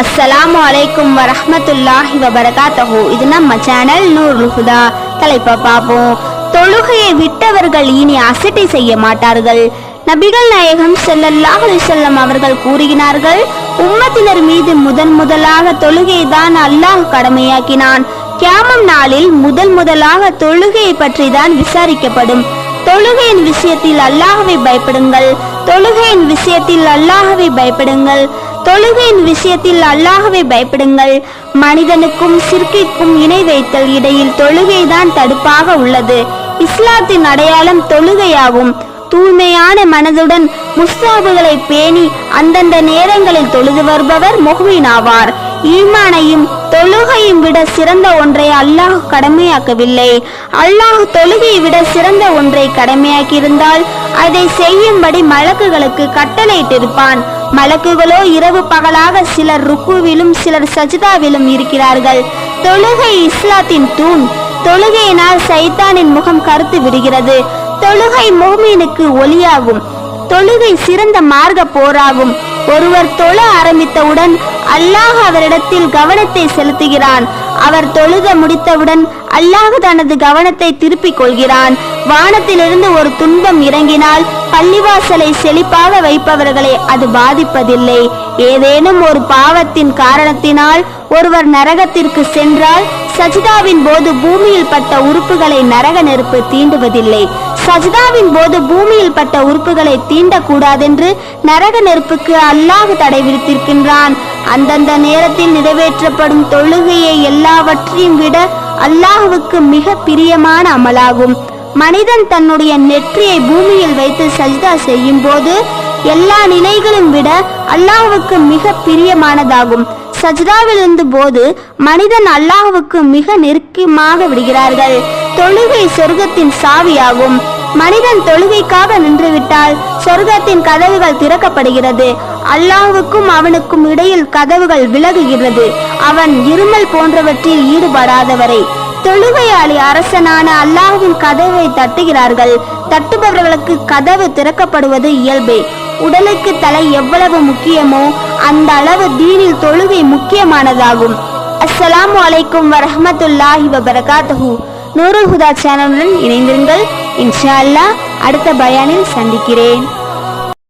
அஸ்ஸலாமு அலைக்கும் வரஹமத்துல்லாஹி வபரகாத்தஹோ இது நம்ம சேனல் நூருல் ஹுதா தலைப்பை பார்ப்போம். தொழுகையை விட்டவர்கள் இனி அசட்டை செய்ய மாட்டார்கள். நபிகள் நாயகம் செல்லல்லாஹ் செல்லம் அவர்கள் கூறுகிறார்கள் உம்மத்தினர் மீது முதன் முதலாக தொழுகை தான் அல்லாஹ் கடமையாக்கினான். கியாமம் நாளில் முதல் முதலாக தொழுகையை பற்றி தான் விசாரிக்கப்படும். தொழுகையின் விஷயத்தில் அல்லாஹவை பயப்படுங்கள். தொழுகையின் விஷயத்தில் அல்லாஹவை பயப்படுங்கள். தொழுகையின் விஷயத்தில் அல்லாஹவை பயப்படுங்கள். மனிதனுக்கும் சிற்கைக்கும் இணை வைத்தல் இடையில் தொழுகைதான் தடுப்பாக உள்ளது. இஸ்லாத்தின் அடையாளம் தொழுகையாகும். தூய்மையான மனதுடன் முஸ்தாபுகளை பேணி அந்தந்த நேரங்களில் தொழுது வருபவர் முஹ்மின் ஆவார். ஈமானையும் தொழுகையும் விட சிறந்த ஒன்றை அல்லாஹ் கடமையாக்கவில்லை. அல்லாஹ் தொழுகையை விட சிறந்த ஒன்றை கடமையாக்கியிருந்தால் அதை செய்யும்படி மலக்குகளுக்கு கட்டளையிட்டிருப்பான். மலக்குகளோ இரவு பகலாக சிலர் ருக்குவிலும் சிலர் சஜிதாவிலும் இருக்கிறார்கள். தொழுகை இஸ்லாத்தின் தூண். தொழுகையினால் சைத்தானின் முகம் கருத்து விடுகிறது. தொழுகை மோமீனுக்கு ஒளியாகும் தொழுகை சிறந்த மார்க்க போராகும். ஒருவர் தொழ ஆரம்பித்தவுடன் அல்லாஹ் அவரிடத்தில் கவனத்தை செலுத்துகிறான். அவர் தொழுத முடித்தவுடன் அல்லாஹ் தனது கவனத்தை திருப்பிக் கொள்கிறான். வானத்திலிருந்து ஒரு துன்பம் இறங்கினால் பள்ளிவாசலை செழிப்பாக வைப்பவர்களை அது பாதிப்பதில்லை. ஏதேனும் ஒரு பாவத்தின் காரணத்தினால் ஒருவர் நரகத்திற்கு சென்றால் சஜிதாவின் போது பூமியில் பட்ட உறுப்புகளை நரக நெருப்பு தீண்டுவதில்லை. சஜிதாவின் போது பூமியில் பட்ட உறுப்புகளை தீண்டக்கூடாதென்று நரக நெருப்புக்கு அல்லாஹ் தடை விதித்திருக்கின்றான். அந்தந்த நேரத்தில் நிறைவேற்றப்படும் தொழுகையை எல்லாவற்றையும் விட அல்லாஹுவுக்கு மிக பிரியமான அமலாகும். மனிதன் தன்னுடைய நெற்றியை பூமியில் வைத்து சஜிதா செய்யும் போது எல்லா நிலைகளும் விட அல்லாஹுக்கு மிக பிரியமானதாகும். சஜிதாவில் இருந்த போது மனிதன் அல்லாஹ்வுக்கு மிக நெருக்கமாக விடுகிறார்கள். தொழுகை சொர்க்கத்தின் சாவியாகும். மனிதன் தொழுகைக்காக நின்றுவிட்டால் சொர்க்கத்தின் கதவுகள் திறக்கப்படுகிறது. அல்லாஹுக்கும் அவனுக்கும் இடையில் கதவுகள் விலகுகிறது. அவன் இருமல் போன்றவற்றில் ஈடுபடாதவரை. தொழுகையாளி அரசனான அல்லாஹுவின் கதவை தட்டுகிறார்கள். தட்டுபவர்களுக்கு கதவு திறக்கப்படுவது இயல்பே. உடலுக்கு தலை எவ்வளவு முக்கியமோ அந்த அளவு தீனில் தொழுகை முக்கியமானதாகும். அஸ்ஸலாமு அலைக்கும் வரஹமத்துல்லாஹி வபரகாத்தஹூ. நூறு ஹுதா சேனலுடன் இணைந்திருங்கள். இன்ஷா அல்லாஹ் அடுத்த பயானில் சந்திக்கிறேன்.